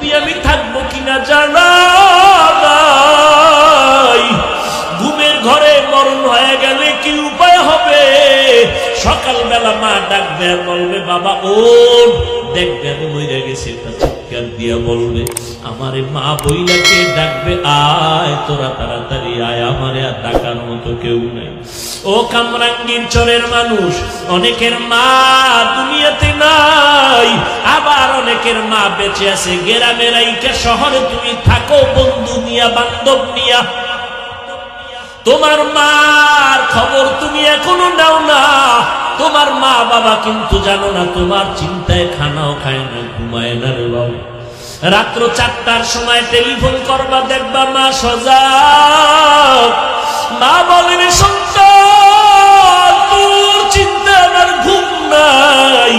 যদি আমি থাকব কিনা জানা ঘুমের ঘরে মরণ হয়ে গেলে কি উপায় হবে? সকালবেলা মা ডাকবে বলবে, বাবা ও দেখবে আমি মরে গেছি চিৎকার দিয়া বলবে, আমারে মা বইলাকে ডাকবে, আয়, তোরা তাড়াতাড়ি আয়, আমারে আর ডাকার মতো কেউ নেই। ও কামরাঙ্গীর চরের মানুষ, অনেকের মা দুনিয়াতে নাই, আবার অনেকের মা বেঁচে আছে। গেরামের আইকে শহরে তুমি থাকো, বন্ধু নিয়া, বান্ধব নিয়া। তোমার মার খবর তুমি এখনও নাও না। তোমার মা বাবা কিন্তু জানো না, তোমার চিন্তায় খানাও খায় না, ঘুমায় না রে বাবা। রাত্র চারটার সময় টেলিফোন করবা, দেখবা মা সজাগ। মা বলেন তোর চিন্তা আমার ঘুম নাই।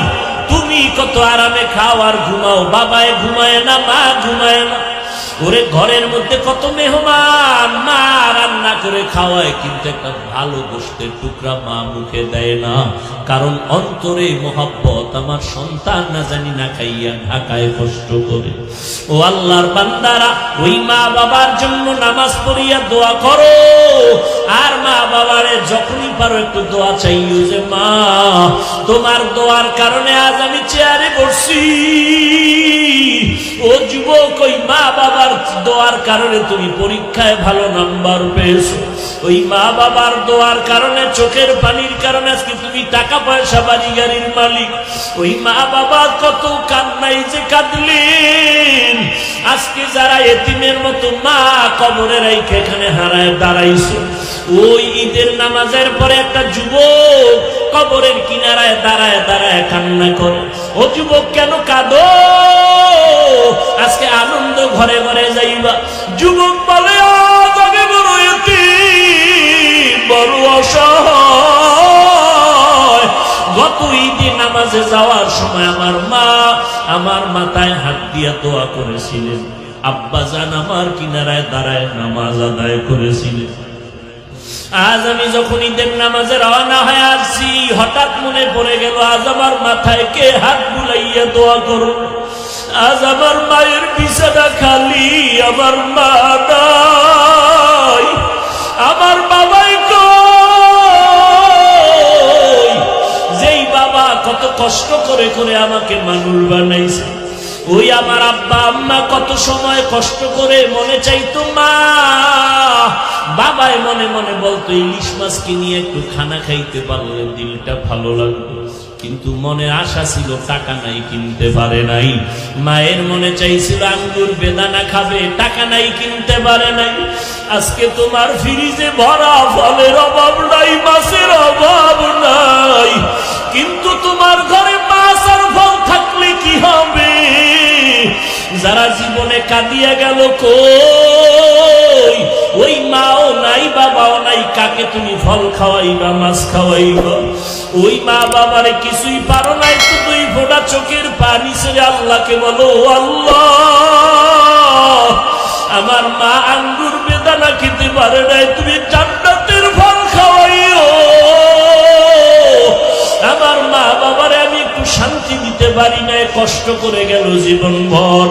তুমি কত আরামে খাও আর ঘুমাও, বাবায় ঘুমায় না, মা ঘুমায় না। ওরে ঘরের মধ্যে কত মেহমান, মা রান্না করে খাওয়ায়, কিন্তু একটা ভালো গোষ্ঠের টুকরা মা মুখে দেয় না। কারণ অন্তরে মোহাব্বত, আমার সন্তান না জানি না খাইয়া ঢাকায় কষ্ট করে। ও আল্লাহর বান্দারা, ওই মা বাবার জন্য নামাজ পড়িয়া দোয়া করো। আর মা বাবারে যখনই পারো একটু দোয়া চাইও যে, মা, তোমার দোয়ার কারণে আজ আমি চেয়ারে বসছি। ও যুবক, ওই মা বাবার দোয়ার কারণে তুমি পরীক্ষায় ভালো নাম্বার পেয়েছ। ওই মা বাবার দোয়ার কারণে, চোখের পানির কারণে আজকে তুমি টাকা পয়সা বাড়ি গাড়ির মালিক। ওই মা বাবা কত কান্নাই যে কাঁদলেন। আজকে যারা এতিমের মতো মা কবরে রাইকে এখানে হারায় দাঁড়াইছো। ওই ঈদের নামাজের পরে একটা যুবক কবরের কিনারায় দাঁড়ায় দাঁড়ায় কান্না করে। ও যুবক, কেন কাঁদো? আজকে আনন্দ ঘরে ঘরে যাইবা। যুবক বলে আমি বড় বড় অসহায়। গত ঈদে নামাজে যাওয়ার সময় আমার মা আমার মাথায় হাত দিয়া দোয়া করেছিলেন। আব্বা জান আমার কিনারায় দাঁড়ায় নামাজ আদায় করেছিলেন। আজ আমি যখন ঈদের নামাজে রওনা হয়ে আসছি, হঠাৎ মনে পড়ে গেল, আজ আমার মাথায় কে হাত বুলাইয়া দোয়া করো আজ আমার মায়ের বিছানা খালি, আমার মা নাই। আমার বাবাই যেই বাবা কত কষ্ট করে করে আমাকে মানুষ বানাইছে, ওই আমার আব্বা আম্মা কত সময় কষ্ট করে মনে চাইতো, মা বাবাই মনে মনে বলতো, ইলিশ মাছ কিনিয়ে একটু খানা খাইতে পারলে দিলটা ভালো লাগতো কিন্তু মনে আশা ছিল টাকা নাই, কিনতে পারে নাই। মায়ের মনে চাইছিল আঙ্গুর বেদানা খাবে, টাকা নাই, কিনতে পারে নাই। আজকে তোমার ফ্রিজে ভরা ফলের অভাব নাই, মাছের অভাব নাই। কিন্তু তোমার ঘরে মাছ আর ফল থাকলে কি হবে? যারা জীবনে কাঁদিয়া গেল মাও নাই বাবাও নাই, কাকে তুমি ফল খাওয়াইবা, মাছ খাওয়াইবা? ওই মা বাবারে কিছুই পারো নাই তো দুই ফোটা চোখের পানি ছেড়ে আল্লাহকে বলো আল্লাহ, আমার মা আঙ্গুর বেদানা খেতে পারে নাই, তুমি জান্নাতের ফল খাওয়াইও। আমার মা পারি না কষ্ট করে গেল জীবন ভর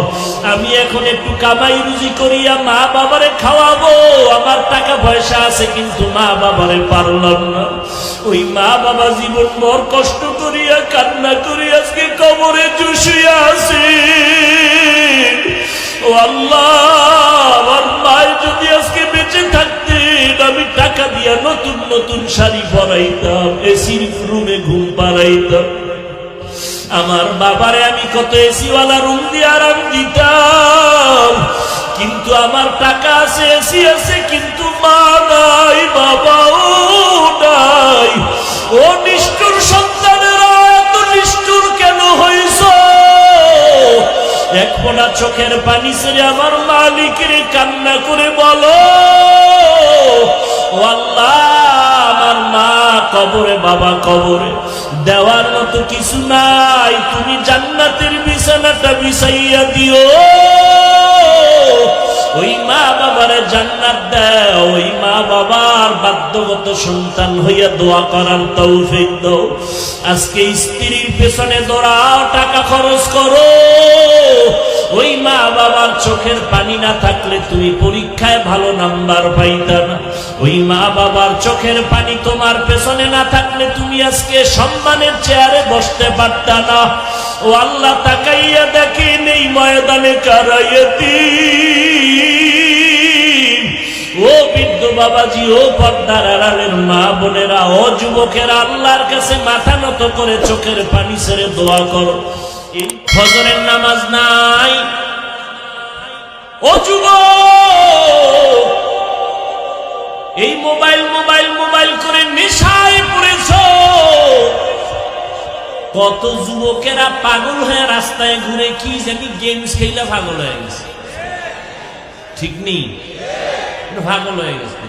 আমি এখন একটু কামাই রুজি করিয়া মা বাবারে খাওয়াবো। আমার টাকা পয়সা আছে, কিন্তু মা বাবারে পারলাম না। ওই মা বাবা জীবন ভর কষ্ট করিয়া, কান্না করি আজকে কবরে চুষিয়া আছে। ও আল্লাহ, আমার মায়ের যদি আজকে বেঁচে থাকতেন, আমি টাকা দিয়া নতুন নতুন শাড়ি পরাইতাম, এসির রুমে ঘুম পাড়াইতাম। আমার বাবারে আমি কত এসিওয়ালা রুম দিয়ে আরাম দিতাম। কিন্তু আমার টাকা আছে, এসি আছে, কিন্তু মা নাই, বাবাও নাই। ও নিষ্ঠুর সন্তানেরা, এত নিষ্ঠুর কেন হইছ? এক ফোঁটা চোখের পানি ছেড়ে আমার মালিকের কান্না করে বলো, ও আল্লাহ, আমার মা কবরে, বাবা কবরে। দেওয়ার মতো কিছু নাই। তুমি জান্নাতের বিছানাটা বিষাইয়া দিও। ওই মা বাবার জান্নাত দেয় ওই মা বাবার বাধ্যগত সন্তান হইয়া দোয়া করার তৌফিক দাও। আজকে স্ত্রীর পেছনে দৌড়াও টাকা খরচ করো। ওই মা বাবার চোখের পানি না থাকলে তুমি পরীক্ষায় ভালো নাম্বার পাইতা না। ওই মা বাবার চোখের পানি তোমার পেছনে না থাকলে তুমি আজকে সম্মানের চেয়ারে বসতে পারতা না। ও আল্লাহ তাকাইয়া দেখেন এই ময়দানে কারাইয়াতি ও বৃদ্ধ বাবাজি, ও পর্দার আড়ালের মা বোনেরা, ও যুবকেরা, আল্লাহর কাছে মাথা নত করে চোখের পানি ছেড়ে দোয়া করো। ফজরের নামাজ নাই। ও যুবক, এই মোবাইল মোবাইল মোবাইল করে নেশায় পড়েছ। কত যুবকেরা পাগল হয়ে রাস্তায় ঘুরে কি জানি গেমস খেলে পাগল হয়ে গেছে। ঠিক নেই? পাগল হয়ে গেছে।